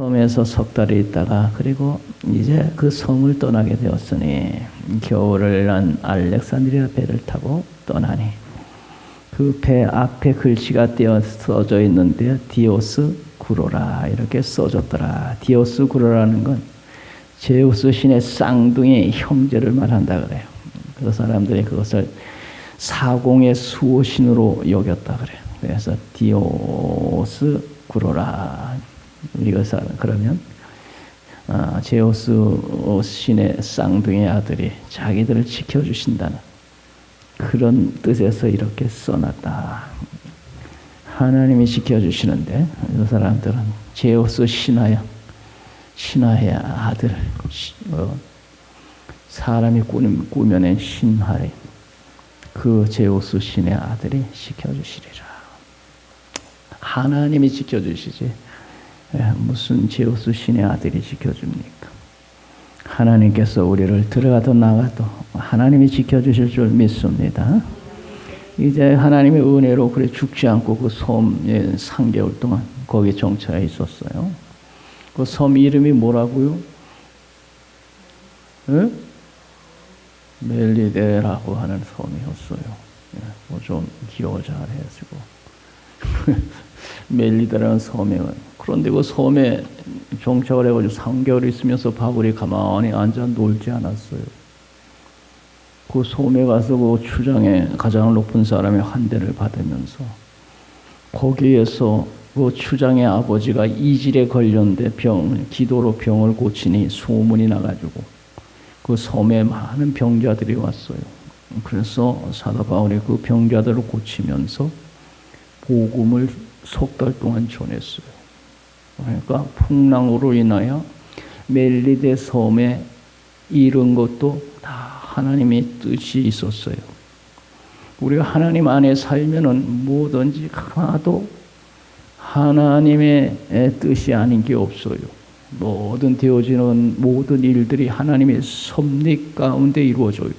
섬에서 석 달이 있다가 그리고 이제 그 섬을 떠나게 되었으니 겨울을 난 알렉산드리아 배를 타고 떠나니 그 배 앞에 글씨가 띄어 써져 있는데 디오스 구로라 이렇게 써졌더라. 디오스 구로라는 건 제우스 신의 쌍둥이 형제를 말한다 그래요. 그 사람들이 그것을 사공의 수호신으로 여겼다 그래요. 그래서 디오스 구로라 이것을 그러면 아, 제우스 신의 쌍둥이 아들이 자기들을 지켜주신다는 그런 뜻에서 이렇게 써놨다. 하나님이 지켜주시는데 이 사람들은 제우스 신하야 신하의 아들 어, 사람이 꾸며, 꾸며낸 신하래 그 제우스 신의 아들이 지켜주시리라. 하나님이 지켜주시지 예, 무슨 제우스 신의 아들이 지켜줍니까? 하나님께서 우리를 들어가도 나가도 하나님이 지켜주실 줄 믿습니다. 이제 하나님의 은혜로 그래 죽지 않고 그 섬에 3개월 동안 거기 정처해 있었어요. 그 섬 이름이 뭐라고요? 에? 멜리데라고 하는 섬이었어요. 예, 뭐좀 기억 잘 해가지고. 멜리데라는 섬에 그런데 그 섬에 정착을 해가지고 3개월 있으면서 바울이 가만히 앉아 놀지 않았어요. 그 섬에 가서 그 추장에 가장 높은 사람의 환대를 받으면서 거기에서 그 추장의 아버지가 이질에 걸렸는데 병, 기도로 병을 고치니 소문이 나가지고 그 섬에 많은 병자들이 왔어요. 그래서 사도 바울이 그 병자들을 고치면서 복음을 석 달 동안 전했어요. 그러니까 풍랑으로 인하여 멜리데 섬에 이른 것도 다 하나님의 뜻이 있었어요. 우리가 하나님 안에 살면은 뭐든지 하나도 하나님의 뜻이 아닌 게 없어요. 모든 되어지는 모든 일들이 하나님의 섭리 가운데 이루어져요.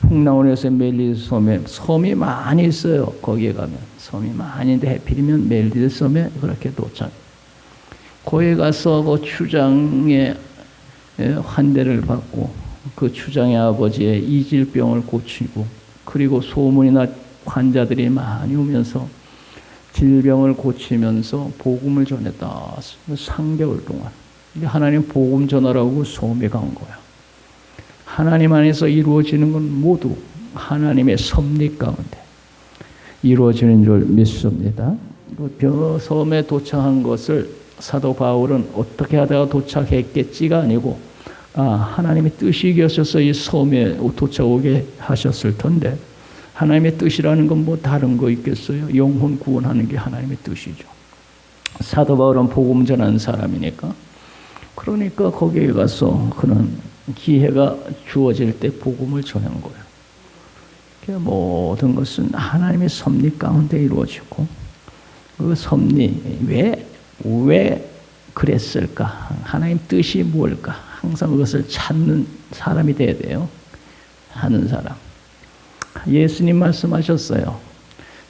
풍랑원에서 멜리드 섬에 섬이 많이 있어요. 거기에 가면 섬이 많은데 해필이면 멜리드 섬에 그렇게 도착. 거기 가서 그 추장의 환대를 받고 그 추장의 아버지의 이질병을 고치고 그리고 소문이 나 환자들이 많이 오면서 질병을 고치면서 복음을 전했다. 3개월 동안. 하나님 복음 전하라고 소음에 간 거야. 하나님 안에서 이루어지는 건 모두 하나님의 섭리 가운데 이루어지는 줄 믿습니다. 그 섬에 도착한 것을 사도 바울은 어떻게 하다가 도착했겠지가 아니고 아, 하나님의 뜻이 계셔서 이 섬에 도착오게 하셨을 텐데 하나님의 뜻이라는 건 뭐 다른 거 있겠어요? 영혼 구원하는 게 하나님의 뜻이죠. 사도 바울은 복음 전하는 사람이니까 그러니까 거기에 가서 그런 기회가 주어질 때 복음을 전한 거예요. 모든 것은 하나님의 섭리 가운데 이루어지고 그 섭리 왜, 왜 그랬을까? 하나님 뜻이 뭘까? 항상 그것을 찾는 사람이 돼야 돼요. 하는 사람. 예수님 말씀하셨어요.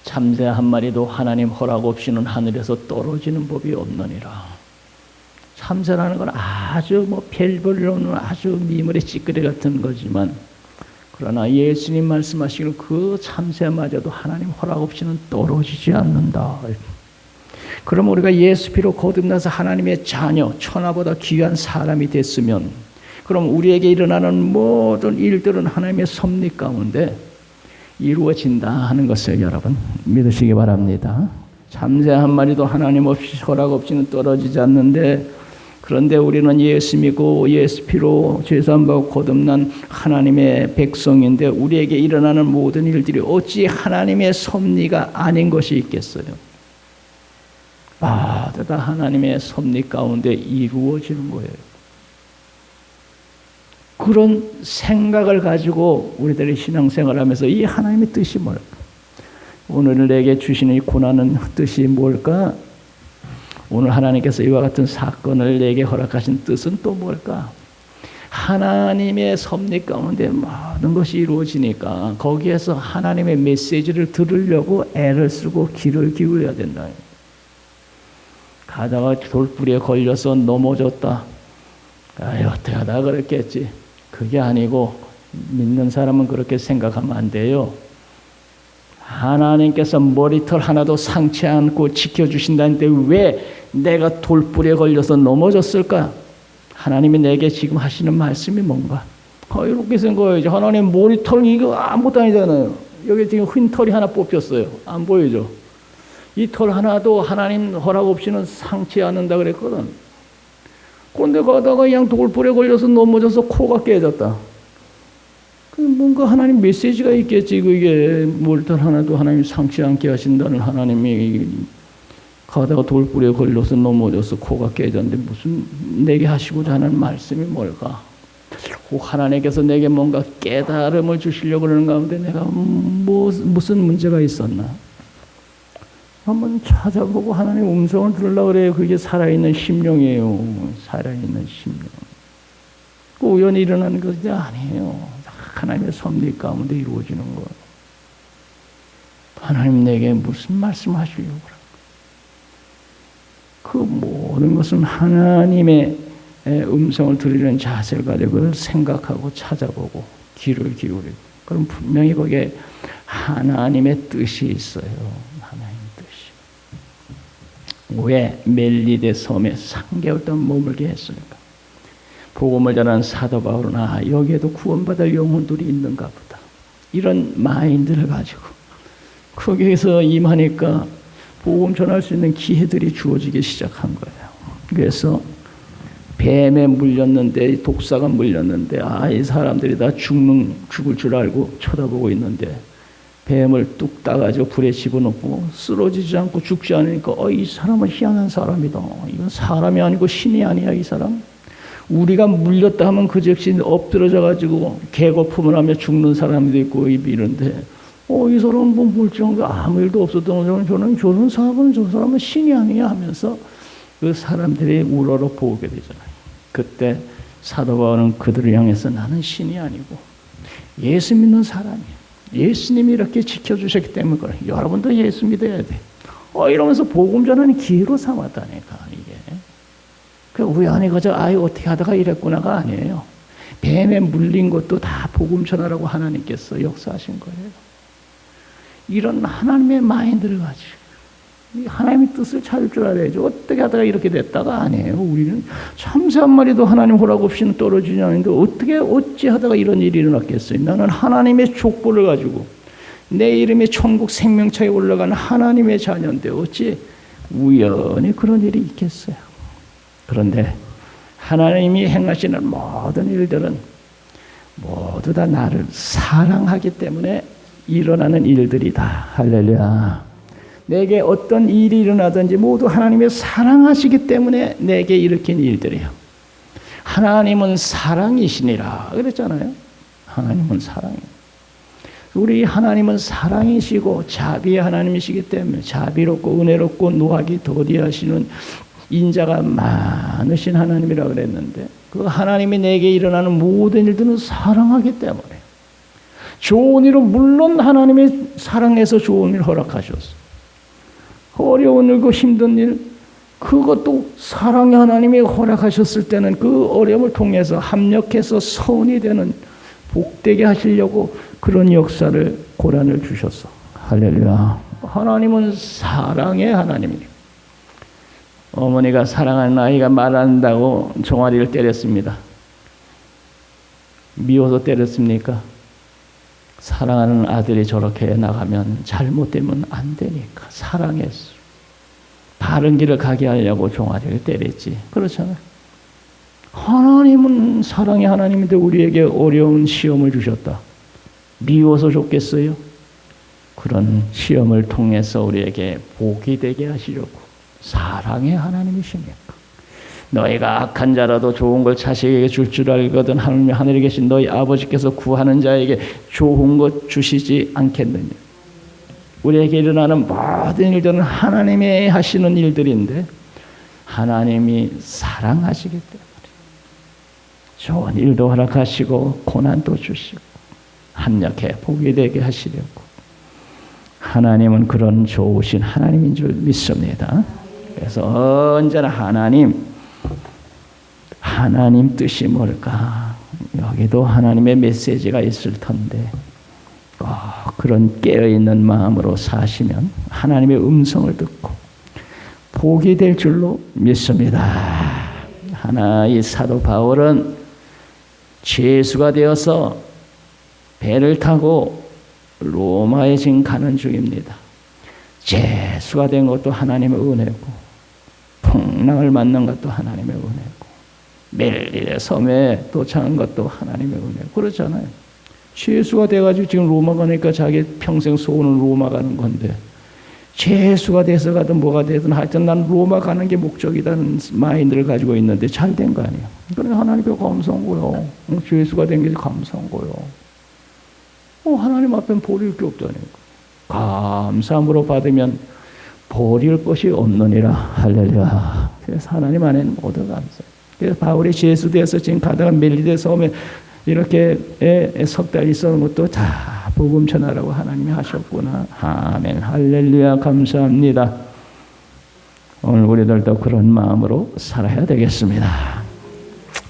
참새 한 마리도 하나님 허락 없이는 하늘에서 떨어지는 법이 없느니라. 참새라는 건 아주 뭐 별볼일 없는 아주 미물의 찌끄레 같은 거지만 그러나 예수님 말씀하시는 그 참새마저도 하나님 허락 없이는 떨어지지 않는다. 그럼 우리가 예수 피로 거듭나서 하나님의 자녀, 천하보다 귀한 사람이 됐으면 그럼 우리에게 일어나는 모든 일들은 하나님의 섭리 가운데 이루어진다 하는 것을 여러분 믿으시기 바랍니다. 참새 한 마리도 하나님 없이 허락 없이는 떨어지지 않는데 그런데 우리는 예수 믿고 예수 피로 죄산받고 거듭난 하나님의 백성인데 우리에게 일어나는 모든 일들이 어찌 하나님의 섭리가 아닌 것이 있겠어요? 아, 다 하나님의 섭리 가운데 이루어지는 거예요. 그런 생각을 가지고 우리들이 신앙생활 하면서 이 하나님의 뜻이 뭘까? 오늘 내게 주시는 이 고난은 뜻이 뭘까? 오늘 하나님께서 이와 같은 사건을 내게 허락하신 뜻은 또 뭘까? 하나님의 섭리 가운데 모든 것이 이루어지니까 거기에서 하나님의 메시지를 들으려고 애를 쓰고 귀를 기울여야 된다. 가다가 돌뿌리에 걸려서 넘어졌다. 아유, 어떻게 하다 그랬겠지. 그게 아니고 믿는 사람은 그렇게 생각하면 안 돼요. 하나님께서 머리털 하나도 상치 않고 지켜주신다는데 왜 내가 돌불에 걸려서 넘어졌을까? 하나님이 내게 지금 하시는 말씀이 뭔가? 어, 이렇게 생각해야지. 하나님 머리털 이거 아무것도 아니잖아요. 여기 지금 흰 털이 하나 뽑혔어요. 안 보이죠? 이 털 하나도 하나님 허락 없이는 상치 않는다 그랬거든. 그런데 가다가 그냥 돌불에 걸려서 넘어져서 코가 깨졌다. 그 뭔가 하나님 메시지가 있겠지. 그게 머리털 하나도 하나님 상치 않게 하신다는 하나님이 가다가 돌불에 걸려서 넘어져서 코가 깨졌는데 무슨 내게 하시고자 하는 말씀이 뭘까? 혹 하나님께서 내게 뭔가 깨달음을 주시려고 그러는 가운데 내가 뭐, 무슨 문제가 있었나? 한번 찾아보고 하나님 음성을 들으려고 그래요. 그게 살아있는 심령이에요. 살아있는 심령. 그 우연히 일어나는 것이 아니에요. 하나님의 섭리 가운데 이루어지는 거. 하나님 내게 무슨 말씀 하시려고 그래? 그 모든 것은 하나님의 음성을 들으려는 자세를 가지고 생각하고 찾아보고 귀를 기울이고 그럼 분명히 거기에 하나님의 뜻이 있어요. 왜 멜리데 섬에 3개월 동안 머물게 했습니까? 복음을 전한 사도 바울은 아 여기에도 구원받을 영혼들이 있는가 보다. 이런 마인드를 가지고 거기에서 임하니까 복음 전할 수 있는 기회들이 주어지기 시작한 거예요. 그래서 뱀에 물렸는데 독사가 물렸는데 아 이 사람들이 다 죽는 죽을 줄 알고 쳐다보고 있는데 뱀을 뚝 따가지고 불에 집어넣고 쓰러지지 않고 죽지 않으니까 어 이 사람은 희한한 사람이다. 이건 사람이 아니고 신이 아니야 이 사람. 우리가 물렸다 하면 그 즉시 엎드러져 가지고 개거품을 하며 죽는 사람도 있고 이런데 어, 이 사람은 뭐 멀쩡한 아무 일도 없었던 저는 저는 저런 사람은 저 사람은 신이 아니야 하면서 그 사람들이 우러러 보게 되잖아요. 그때 사도 바울은 그들을 향해서 나는 신이 아니고 예수 믿는 사람이야. 예수님이 이렇게 지켜주셨기 때문에 그래. 여러분도 예수 믿어야 돼. 어, 이러면서 복음 전하는 기회로 삼았다니까 이게. 그 우연히 그저 아이 어떻게 하다가 이랬구나가 아니에요. 뱀에 물린 것도 다 복음 전하라고 하나님께서 역사하신 거예요. 이런 하나님의 마인드를 가지고 하나님의 뜻을 찾을 줄 알아야죠. 어떻게 하다가 이렇게 됐다가 아니에요. 우리는 참새 한 마리도 하나님 허락 없이는 떨어지지 않는데 어떻게 어찌 하다가 이런 일이 일어났겠어요. 나는 하나님의 족보를 가지고 내 이름이 천국 생명차에 올라가는 하나님의 자녀인데 어찌 우연히 그런 일이 있겠어요. 그런데 하나님이 행하시는 모든 일들은 모두 다 나를 사랑하기 때문에 일어나는 일들이다. 할렐루야. 내게 어떤 일이 일어나든지 모두 하나님의 사랑하시기 때문에 내게 일으킨 일들이에요. 하나님은 사랑이시니라 그랬잖아요. 하나님은 사랑이. 우리 하나님은 사랑이시고 자비의 하나님이시기 때문에 자비롭고 은혜롭고 노하기 더디하시는 인자가 많으신 하나님이라 그랬는데 그 하나님이 내게 일어나는 모든 일들은 사랑하기 때문에 좋은 일은 물론 하나님의 사랑해서 좋은 일 허락하셨어. 어려운 일고 힘든 일, 그것도 사랑의 하나님이 허락하셨을 때는 그 어려움을 통해서 합력해서 선이 되는 복되게 하시려고 그런 역사를 고난을 주셨어. 할렐루야. 하나님은 사랑의 하나님이에요. 어머니가 사랑하는 아이가 말한다고 종아리를 때렸습니다. 미워서 때렸습니까? 사랑하는 아들이 저렇게 나가면 잘못되면 안 되니까 사랑했어. 바른 길을 가게 하려고 종아리를 때렸지. 그렇잖아요. 하나님은 사랑의 하나님인데 우리에게 어려운 시험을 주셨다. 미워서 좋겠어요? 그런 시험을 통해서 우리에게 복이 되게 하시려고 사랑의 하나님이십니까? 너희가 악한 자라도 좋은 걸 자식에게 줄 줄 알거든 하나님 하늘에 계신 너희 아버지께서 구하는 자에게 좋은 것 주시지 않겠느냐. 우리에게 일어나는 모든 일들은 하나님이 하시는 일들인데 하나님이 사랑하시기 때문에 좋은 일도 허락하시고 고난도 주시고 합력해 복이 되게 하시려고 하나님은 그런 좋으신 하나님인 줄 믿습니다. 그래서 언제나 하나님, 하나님 뜻이 뭘까? 여기도 하나님의 메시지가 있을 텐데, 꼭 그런 깨어있는 마음으로 사시면 하나님의 음성을 듣고 복이 될 줄로 믿습니다. 하나, 이 사도 바울은 죄수가 되어서 배를 타고 로마에 지금 가는 중입니다. 죄수가 된 것도 하나님의 은혜고 풍랑을 만난 것도 하나님의 멜리의 섬에 도착한 것도 하나님의 은혜고 그렇잖아요. 죄수가 돼가지고 지금 로마 가니까 자기 평생 소원은 로마 가는 건데 죄수가 돼서 가든 뭐가 되든 하여튼 난 로마 가는 게 목적이라는 마인드를 가지고 있는데 잘 된 거 아니에요. 그러니까 하나님께 감사한 거요. 죄수가 된 게 감사한 거요. 어, 하나님 앞엔 버릴 게 없다니까. 감사함으로 받으면 버릴 것이 없느니라. 할렐루야. 그래서 하나님 안에는 모두 감사. 그래서 바울이 죄수되어서 지금 가다가 멜리데 섬에 이렇게 석 달 있었는 것도 다 복음 전하라고 하나님이 하셨구나. 아멘. 할렐루야. 감사합니다. 오늘 우리들도 그런 마음으로 살아야 되겠습니다.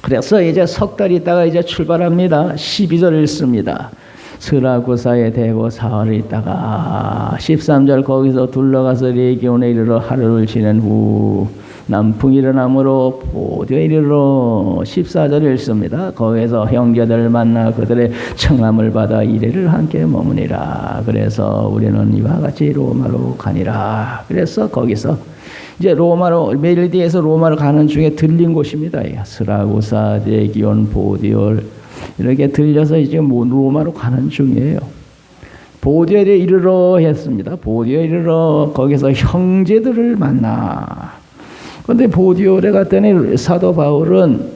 그래서 이제 석 달 있다가 이제 출발합니다. 12절 읽습니다. 스라구사에 대고 사흘을 있다가 13절 거기서 둘러가서 레기온에 이르러 하루를 지낸 후 남풍이 일어나므로 보디에 이르러 14절 읽습니다. 거기서 형제들을 만나 그들의 청함을 받아 이래를 함께 머무니라. 그래서 우리는 이와 같이 로마로 가니라. 그래서 거기서 이제 로마로 멜리디에서 로마로 가는 중에 들린 곳입니다. 스라구사, 레기온, 보디올 이렇게 들려서 이제 로마로 가는 중이에요. 보디엘에 이르러 했습니다. 보디엘에 이르러 거기서 형제들을 만나. 그런데 보디올에 갔더니 사도 바울은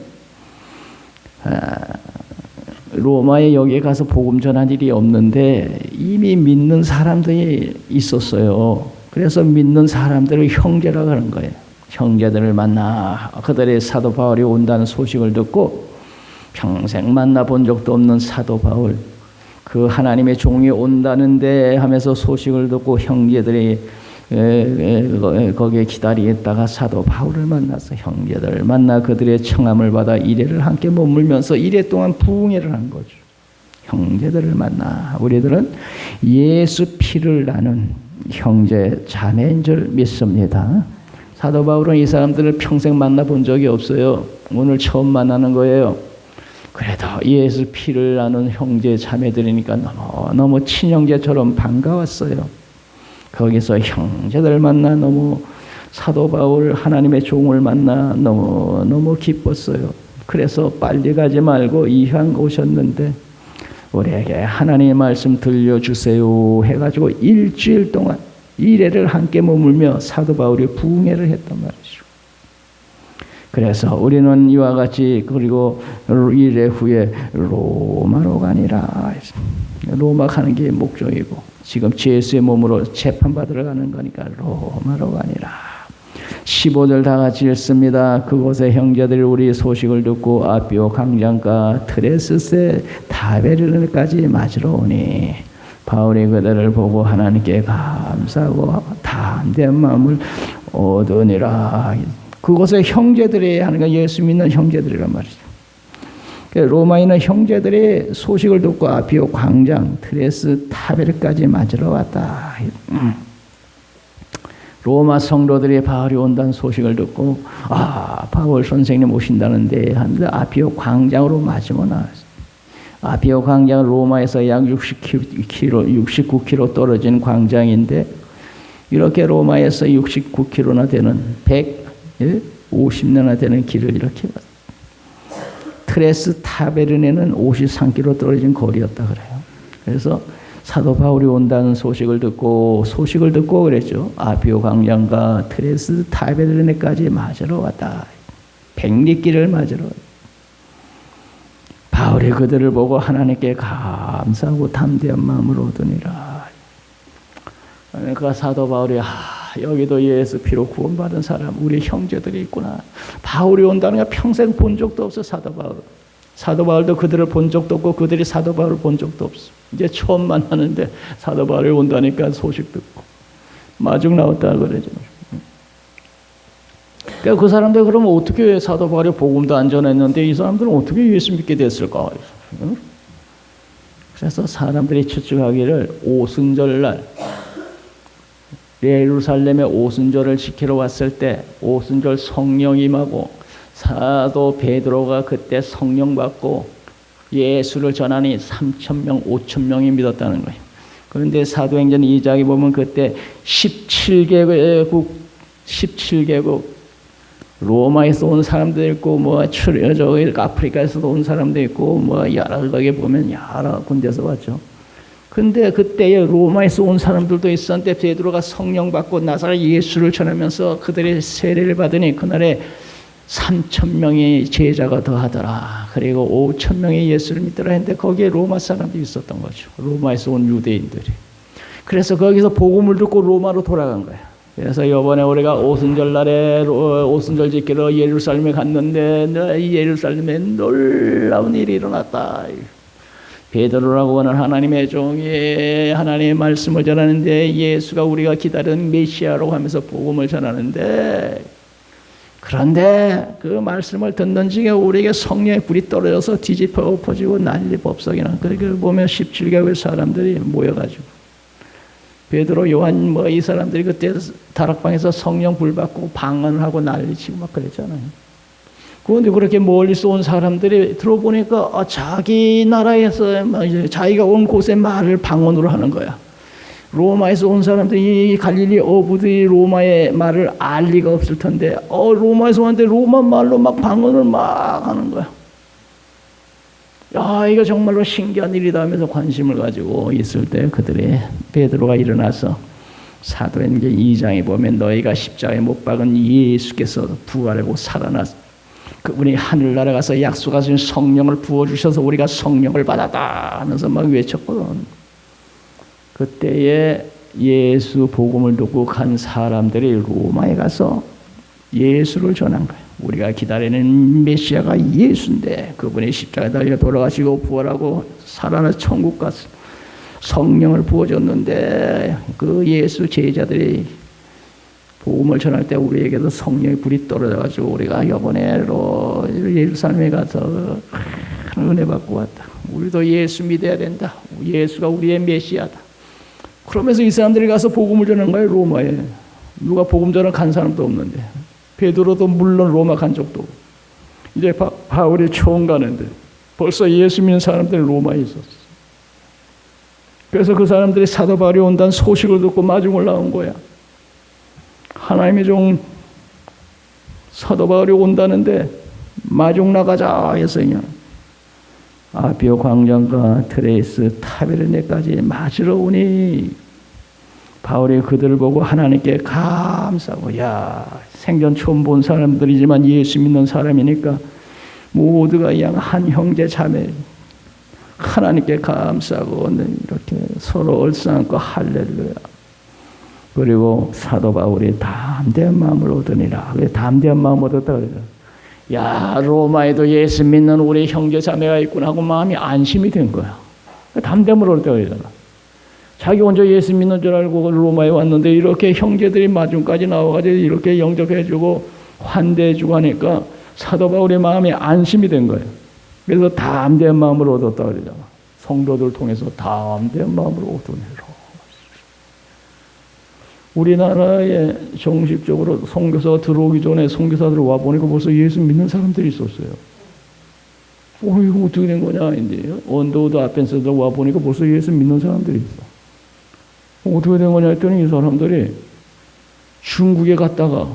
로마에 여기에 가서 복음 전한 일이 없는데 이미 믿는 사람들이 있었어요. 그래서 믿는 사람들을 형제라고 하는 거예요. 형제들을 만나 그들의 사도 바울이 온다는 소식을 듣고 평생 만나 본 적도 없는 사도 바울 그 하나님의 종이 온다는데 하면서 소식을 듣고 형제들이 거기에 기다리겠다가 사도 바울을 만나서 형제들을 만나 그들의 청함을 받아 이래를 함께 머물면서 이래 동안 부흥회를 한 거죠. 형제들을 만나 우리들은 예수 피를 나눈 형제 자매인 줄 믿습니다. 사도 바울은 이 사람들을 평생 만나본 적이 없어요. 오늘 처음 만나는 거예요. 그래도 예수 피를 나눈 형제 자매들이니까 너무 너무 친형제처럼 반가웠어요. 거기서 형제들 만나 너무 사도 바울 하나님의 종을 만나 너무 너무 기뻤어요. 그래서 빨리 가지 말고 이항 오셨는데 우리에게 하나님의 말씀 들려주세요 해가지고 일주일 동안 이래를 함께 머물며 사도 바울이 부흥회를 했단 말이죠. 그래서 우리는 이와 같이 그리고 이래 후에 로마로 가니라. 로마 가는 게 목적이고 지금 예수의 몸으로 재판받으러 가는 거니까 로마로 가니라. 15절 다 같이 읽습니다. 그곳에 형제들이 우리 소식을 듣고 아비오 강장과 트레스세 다베르까지 맞으러 오니 바울이 그들을 보고 하나님께 감사하고 담대한 마음을 얻으니라. 그곳에 형제들이 하는 건 예수 믿는 형제들이란 말이죠. 그러니까 로마인은 형제들의 소식을 듣고 아비오 광장 트레스 타베르까지 맞으러 왔다. 음. 로마 성도들이 바울이 온다는 소식을 듣고 아 바울 선생님 오신다는데 하는데 아비오 광장으로 맞으면 나왔어요. 아비오 광장은 로마에서 약 60km, 69km 떨어진 광장인데 이렇게 로마에서 69km나 되는 150년나 되는 길을 이렇게 트레스 타베르네는 53km 떨어진 거리였다 그래요. 그래서 사도 바울이 온다는 소식을 듣고 소식을 듣고 그랬죠. 아비오 광장과 트레스 타베르네까지 맞으러 왔다. 백리길을 맞으러 바울이 그들을 보고 하나님께 감사하고 담대한 마음으로 얻으니라. 그러니까 사도 바울이 아, 여기도 예수 피로 구원받은 사람 우리 형제들이 있구나. 바울이 온다는 게 평생 본 적도 없어 사도 바울. 사도 바울도 그들을 본 적도 없고 그들이 사도 바울을 본 적도 없어. 이제 처음 만나는데 사도 바울이 온다니까 소식 듣고 마중 나왔다 그러죠. 그러니까 그 사람들 그러면 어떻게 사도 바울이 복음도 안 전했는데 이 사람들은 어떻게 예수 믿게 됐을까? 응? 그래서 사람들이 추측하기를 오순절날 예루살렘에 오순절을 지키러 왔을 때 오순절 성령 임하고 사도 베드로가 그때 성령 받고 예수를 전하니 3천 명, 5천 명이 믿었다는 거예요. 그런데 사도행전 2장에 보면 그때 17개국 17개국 로마에서 온 사람도 있고 뭐 저기 아프리카에서도 온 사람도 있고 뭐 여러 가게 보면 여러 군데서 왔죠. 근데 그때에 로마에서 온 사람들도 있었는데 베드로가 성령 받고 나사렛 예수를 전하면서 그들의 세례를 받으니 그날에 3천 명의 제자가 더하더라. 그리고 5천 명의 예수를 믿더라 했는데 거기에 로마 사람들이 있었던 거죠. 로마에서 온 유대인들이. 그래서 거기서 복음을 듣고 로마로 돌아간 거야. 그래서 이번에 우리가 오순절 날에 오순절 지키러 예루살렘에 갔는데 이 예루살렘에 놀라운 일이 일어났다. 베드로라고 하는 하나님의 종이 하나님의 말씀을 전하는데 예수가 우리가 기다리는 메시아라고 하면서 복음을 전하는데 그런데 그 말씀을 듣는 중에 우리에게 성령의 불이 떨어져서 뒤집어 엎어지고 난리 법석이나 그렇게 보면 17개월 사람들이 모여가지고 베드로 요한 뭐 이 사람들이 그때 다락방에서 성령 불 받고 방언을 하고 난리치고 막 그랬잖아요. 그런데 그렇게 멀리서 온 사람들이 들어보니까 아, 자기 나라에서 뭐 자기가 온 곳의 말을 방언으로 하는 거야. 로마에서 온 사람들이 갈릴리 어부들이 로마의 말을 알 리가 없을 텐데 어 로마에서 왔는데 로마 말로 막 방언을 막 하는 거야. 야 이거 정말로 신기한 일이다 하면서 관심을 가지고 있을 때 그들의 베드로가 일어나서 사도행전 2장에 보면 너희가 십자가에 못 박은 예수께서 부활하고 살아났 그분이 하늘나라 가서 약속하신 성령을 부어 주셔서 우리가 성령을 받았다 하면서 막 외쳤거든. 그때에 예수 복음을 듣고 간 사람들이 로마에 가서 예수를 전한 거예요. 우리가 기다리는 메시아가 예수인데 그분이 십자가에 달려 돌아가시고 부활하고 살아나 천국 가서 성령을 부어줬는데 그 예수 제자들이 복음을 전할 때 우리에게도 성령의 불이 떨어져가지고 우리가 이번에로 예루살렘에 가서 은혜 받고 왔다. 우리도 예수 믿어야 된다. 예수가 우리의 메시아다. 그러면서 이 사람들이 가서 복음을 전하는 거예요 로마에. 누가 복음 전을 간 사람도 없는데 베드로도 물론 로마 간 적도 이제 바, 바울이 처음 가는데 벌써 예수 믿는 사람들이 로마에 있었어. 그래서 그 사람들이 사도 바울이 온다는 소식을 듣고 마중 올라온 거야. 하나님의 종 사도 바울이 온다는데 마중 나가자 해서 그냥 아비오 광장과 트레이스 타베르네까지 맞으러 오니. 바울이 그들을 보고 하나님께 감사하고 야 생전 처음 본 사람들이지만 예수 믿는 사람이니까 모두가 그냥 한 형제 자매 하나님께 감사하고 이렇게 서로 얼싸안고 할렐루야. 그리고 사도 바울이 담대한 마음을 얻으니라. 담대한 마음 얻었다 그러죠 야 로마에도 예수 믿는 우리 형제 자매가 있구나 하고 마음이 안심이 된 거야. 담대함을 얻을 때가 잖아 자기 혼자 예수 믿는 줄 알고 로마에 왔는데 이렇게 형제들이 마중까지 나와가지고 이렇게 영접해주고 환대해주고 하니까 사도 바울의 마음이 안심이 된 거예요. 그래서 담대한 마음을 얻었다 그러잖아. 성도들 통해서 담대한 마음을 얻으니라. 우리나라에 정식적으로 선교사가 들어오기 전에 선교사들 와 보니까 벌써 예수 믿는 사람들이 있었어요. 어, 이거 어떻게 된 거냐, 이제. 언더우드 아펜스도 와 보니까 벌써 예수 믿는 사람들이 있어. 어, 어떻게 된 거냐 했더니 이 사람들이 중국에 갔다가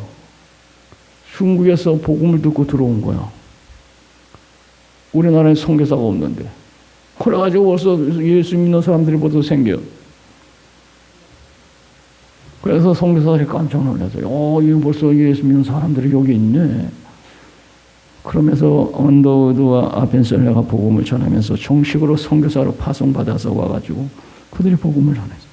중국에서 복음을 듣고 들어온 거야. 우리나라에 선교사가 없는데. 그래가지고 벌써 예수 믿는 사람들이 벌써 생겨. 그래서 성교사들이 깜짝 놀랐어요. 어, 이거 벌써 예수 믿는 사람들이 여기 있네. 그러면서 언더우드와 아펜셀레가 복음을 전하면서 정식으로 선교사로 파송받아서 와가지고 그들이 복음을 전했어요.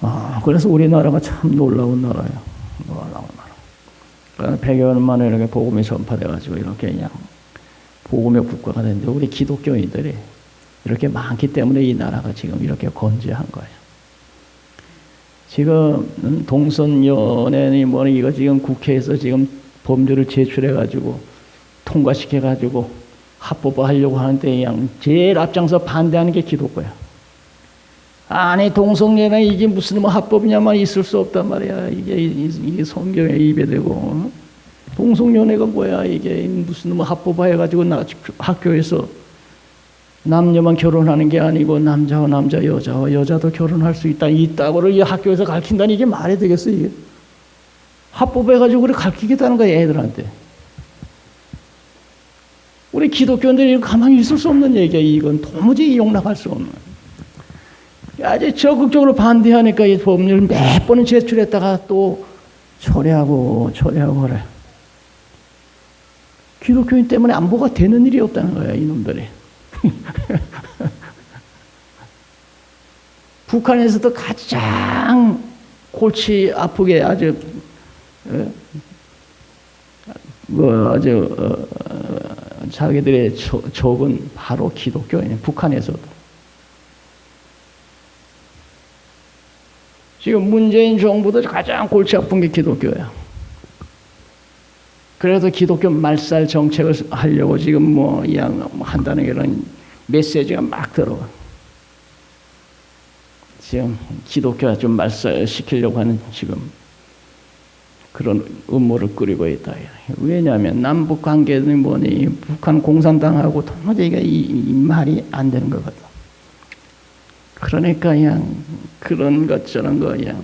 아, 그래서 우리나라가 참 놀라운 나라예요. 놀라운 나라. 100여 년 만에 이렇게 복음이 전파돼가지고 이렇게 그냥 복음의 국가가 됐는데 우리 기독교인들이 이렇게 많기 때문에 이 나라가 지금 이렇게 건재한 거예요. 지금 동선 연애니 뭐 이거 지금 국회에서 지금 법률을 제출해 가지고 통과시켜 가지고 합법화 하려고 하는데 그냥 제일 앞장서 반대하는 게 기독교야. 아니 동성연애 이게 무슨 뭐 합법이냐만 있을 수 없단 말이야. 이게 이게 성경에 입에 대고 동성연애가 뭐야 이게 무슨 뭐 합법화 해가지고 나 학교에서 남녀만 결혼하는 게 아니고 남자와 남자 여자와 여자도 결혼할 수 있다. 있다고를 이 학교에서 가르친다니 이게 말이 되겠어 이게? 합법해가지고 우리 가르치겠다는 거야 애들한테. 우리 기독교인들이 가만히 있을 수 없는 얘기야 이건. 도무지 용납할 수 없는. 아주 적극적으로 반대하니까 이 법률 몇 번은 제출했다가 또 초래하고 초래하고 그래. 기독교인 때문에 안보가 되는 일이 없다는 거야 이놈들이 북한에서도 가장 골치 아프게 아주 어, 뭐 아주 어, 자기들의 조, 적은 바로 기독교인 북한에서도 지금 문재인 정부도 가장 골치 아픈 게 기독교야. 그래서 기독교 말살 정책을 하려고 지금 뭐 이양 한다는 이런 메시지가 막 들어와. 지금 기독교가 좀 말살시키려고 하는 지금 그런 음모를 꾸리고 있다. 왜냐하면 남북 관계는 뭐니 북한 공산당하고 도무지 이, 이 말이 안 되는 거거든. 그러니까 그냥 그런 것 저런 거 그냥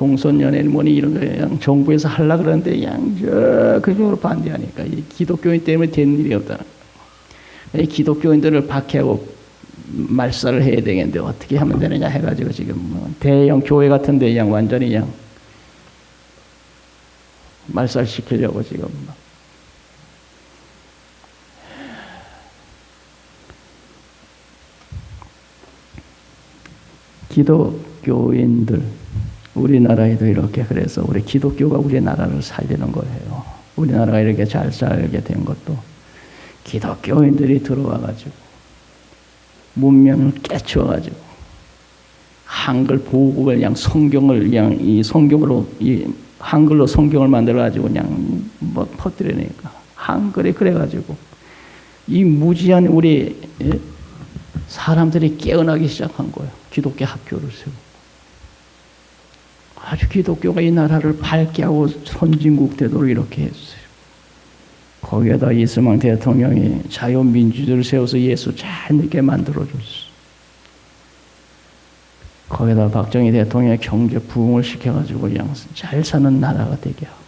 동선연애 뭐니 이런 거 그냥 정부에서 하려 그러는데 그냥 적극적으로 반대하니까 이 기독교인 때문에 된 일이 없다. 이 기독교인들을 박해하고 말살을 해야 되겠는데 어떻게 하면 되느냐 해가지고 지금 뭐 대형 교회 같은데 그냥 완전히 그냥 말살시키려고 지금 기독교인들 우리나라에도 이렇게 그래서 우리 기독교가 우리나라를 살리는 거예요. 우리나라가 이렇게 잘 살게 된 것도 기독교인들이 들어와 가지고 문명을 깨쳐 가지고 한글 보국을 그냥 성경을 그냥 이 성경으로 이 한글로 성경을 만들어 가지고 그냥 뭐 퍼뜨리니까 한글이 그래 가지고 이 무지한 우리 사람들이 깨어나기 시작한 거예요. 기독교 학교를 세우고. 아주 기독교가 이 나라를 밝게 하고 선진국 되도록 이렇게 했어요. 거기에다 이스망 대통령이 자유민주주의를 세워서 예수 잘 믿게 만들어줬어. 거기다 박정희 대통령이 경제 부흥을 시켜가지고 그냥 잘 사는 나라가 되게 하고.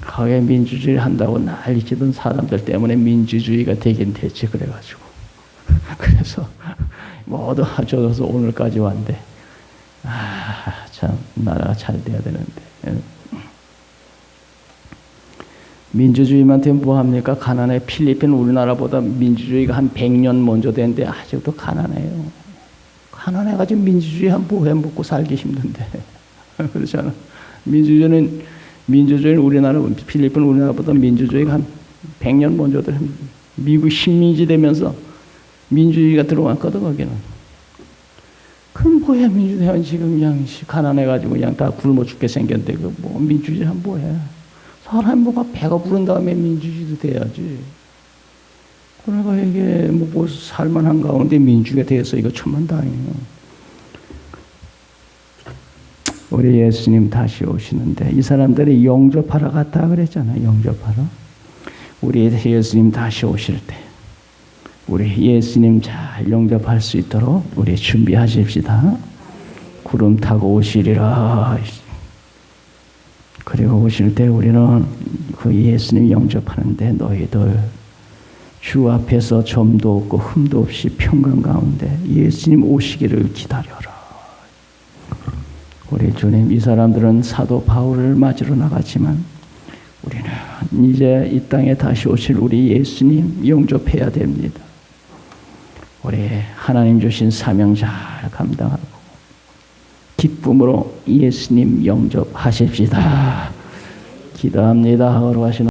거기에 민주주의 한다고 난리치던 사람들 때문에 민주주의가 되긴 됐지 그래가지고 그래서 모두 합쳐서 오늘까지 왔는데 아 참 나라가 잘 돼야 되는데. 민주주의만 되면 뭐합니까? 가난해 필리핀 우리나라보다 민주주의가 한 100년 먼저 됐는데 아직도 가난해요. 가난해가지고 민주주의 한 뭐해 먹고 살기 힘든데. 그렇잖아? 민주주의는 민주주의는 우리나라, 필리핀 우리나라보다 민주주의가 한 100년 먼저 들. 미국 식민지 되면서 민주주의가 들어왔거든, 거기는. 뭐야, 민주주의는 지금 그냥 가난해가지고 그냥 다 굶어 죽게 생겼는데, 그 뭐, 민주주의 한 뭐해. 사람 뭐가 배가 부른 다음에 민주주의도 돼야지. 그러니까 이게 뭐, 뭐 살만한 가운데 민주주의가 돼서 이거 천만다행이에요. 우리 예수님 다시 오시는데 이 사람들이 영접하러 갔다 그랬잖아요. 영접하러. 우리 예수님 다시 오실 때 우리 예수님 잘 영접할 수 있도록 우리 준비하십시다. 구름 타고 오시리라. 그리고 오실 때 우리는 그 예수님 영접하는데 너희들 주 앞에서 점도 없고 흠도 없이 평강 가운데 예수님 오시기를 기다려라. 우리 주님, 이 사람들은 사도 바울을 맞으러 나갔지만 우리는 이제 이 땅에 다시 오실 우리 예수님 영접해야 됩니다. 우리 하나님 주신 사명 잘 감당하고 기쁨으로 예수님 영접하십시다. 기도합니다. 하시는